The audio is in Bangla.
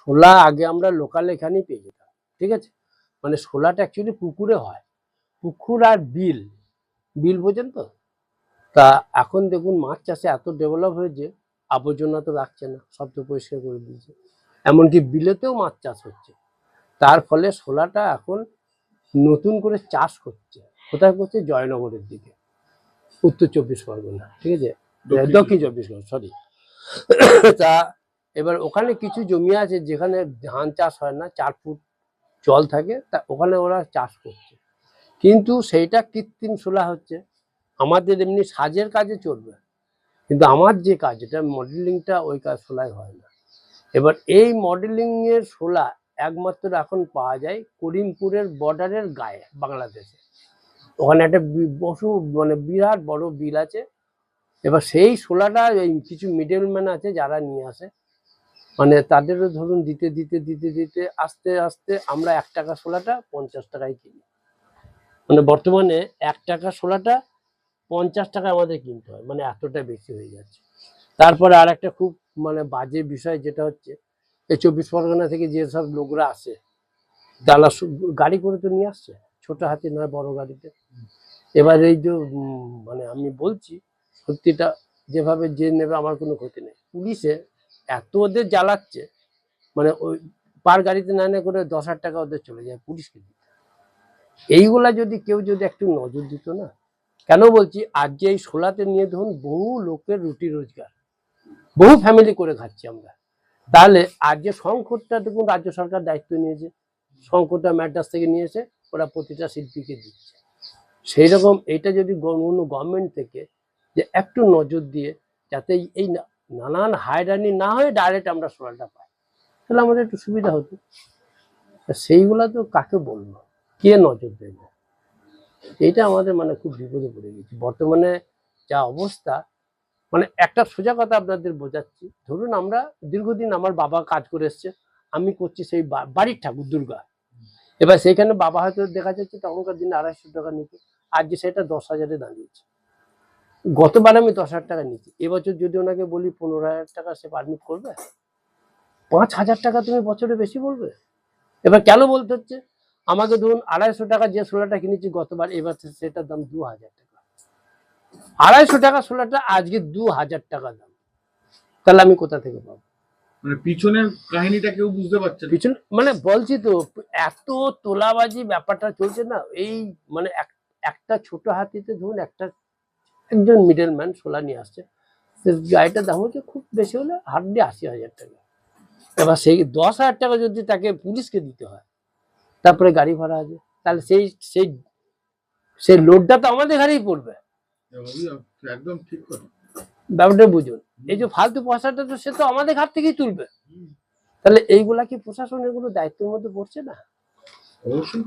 শোলা আগে আমরা লোকাল এখানেই পেয়ে যেতাম ঠিক আছে? মানে শোলাটা অ্যাকচুয়ালি পুকুরে হয় পুকুর আর বিল বিল বোঝেন তো? তা এখন দেখুন মাছ চাষে এত ডেভেলপ হয়েছে আবর্জনা তো রাখছে না সব তো পরিষ্কার করে দিয়েছে। এমনকি বিলেতেও মাছ চাষ হচ্ছে তার ফলে শোলাটা এখন নতুন করে চাষ করছে কোথায় করছে? জয়নগরের দিকে উত্তর চব্বিশ পরগনা ঠিক আছে? দক্ষিণ চব্বিশ পরগনা সরি তা এবার ওখানে কিছু জমি আছে যেখানে ধান চাষ হয় না, চার ফুট জল থাকে, তা ওখানে ওরা চাষ করছে। কিন্তু সেইটা কৃত্রিম শোলা হচ্ছে। আমাদের এমনি সাজের কাজে চলবে। কিন্তু আমার যে কাজ, এটা মডেলিংটা ওই কাজ শোলায় হয় না। এবার এই মডেলিং এর শোলা একমাত্র এখন পাওয়া যায় করিমপুরের বর্ডারের গায়ে, বাংলাদেশে। ওখানে একটা বসু মানে বিরাট বড় বিল আছে। এবার সেই এই কিছু মিডলম্যান আছে যারা নিয়ে আসে। মানে তাদেরও ধরুন দিতে দিতে দিতে দিতে আস্তে আস্তে আমরা এক টাকা শোলাটা পঞ্চাশ টাকায় কিনি। মানে বর্তমানে এক টাকা শোলাটা পঞ্চাশ টাকা আমাদের কিনতে হয় মানে এতটা বেশি হয়ে যাচ্ছে। তারপরে আর একটা খুব মানে বাজে বিষয় যেটা হচ্ছে, এই চব্বিশ পরগনা থেকে যেসব লোকরা আসে সু- গাড়ি করে তো নিয়ে আসছে, ছোট হাতি নয়, বড় গাড়িতে। এবার এই যে মানে আমি বলছি, সত্যিটা যেভাবে যে নেবে আমার কোনো ক্ষতি নেই। পুলিশে এত ওদের জ্বালাচ্ছে মানে ওই পার গাড়িতে না না করে দশ হাজার টাকা ওদের চলে যায় পুলিশকে দিতে। এইগুলা যদি কেউ যদি একটু নজর দিত না, কেন বলছি আজ যে এই শোলাতে নিয়ে ধরুন বহু লোকের রুটি রোজগার, বহু ফ্যামিলি করে খাচ্ছি আমরা। তাহলে আর যে সংকটটা দেখুন রাজ্য সরকার দায়িত্ব নিয়েছে, সংকটটা ম্যাড্রাস থেকে নিয়েছে, ওরা প্রতিটা শিল্পীকে দিচ্ছে। সেই রকম এটা যদি কোনো গভর্নমেন্ট থেকে যে একটু নজর দিয়ে যাতে এই- নানান হায়রানি না হয়ে ডাইরেক্ট আমরা সোনাটা পাই। তাহলে আমাদের একটু সুবিধা হতো। সেইগুলা তো কাকে বলব? কে নজর দেবে? এটা আমাদের মানে খুব বিপদে পড়ে গেছে। বর্তমানে যা অবস্থা মানে একটা সোজা কথা আপনাদের বোঝাচ্ছি। ধরুন আমরা দীর্ঘদিন আমার বাবা কাজ করে এসছে, আমি করছি সেই বাড়ির ঠাকুর দুর্গা। এবার সেইখানে বাবা হয়তো দেখা যাচ্ছে তখনকার দিনে আড়াইশো টাকা নিত আজ যে সেটা দশ হাজারে দাঁড়িয়েছে। গতবার আমি দশ হাজার টাকা নিচ্ছি এবছর যদি ওনাকে বলি পনেরো হাজার টাকা সে পারমিট করবে? পাঁচ হাজার টাকা তুমি বছরে বেশি বলবে? এবার কেন বলতে হচ্ছে? আমাকে ধরুন আড়াইশো টাকা যে সোলাটা কিনেছি গতবার এবার সেটার দাম দু হাজার টাকা। আড়াইশো টাকা সোলাটা আজকে দু হাজার টাকা দাম। তাহলে আমি কোথা থেকে পাবো? মানে পিছনের কাহিনীটা কেউ বুঝতে পারছে না। পিছনে মানে বলছি তো এত তোলাবাজি ব্যাপারটা চলছে না এই মানে এক- একটা ছোট হাতিতে ধরুন একটা একজন মিডল ম্যান সোলা নিয়ে আসছে। সে গাড়িটার দাম হচ্ছে খুব বেশি হলে হার্ডলি আশি হাজার টাকা। এবার সেই দশ হাজার টাকা যদি তাকে পুলিশকে দিতে হয় তারপরে গাড়ি ভাড়া আছে তাহলে সেই সেই সেই লোডটা তো আমাদের ঘাড়েই পড়বে। একদম ঠিক ব্যাপারটা বুঝুন এই যে ফালতু পয়সাটা তো সে তো আমাদের ঘাট থেকেই তুলবে। তাহলে এইগুলা কি প্রশাসনের কোনো দায়িত্বের মধ্যে পড়ছে না? অবশ্যই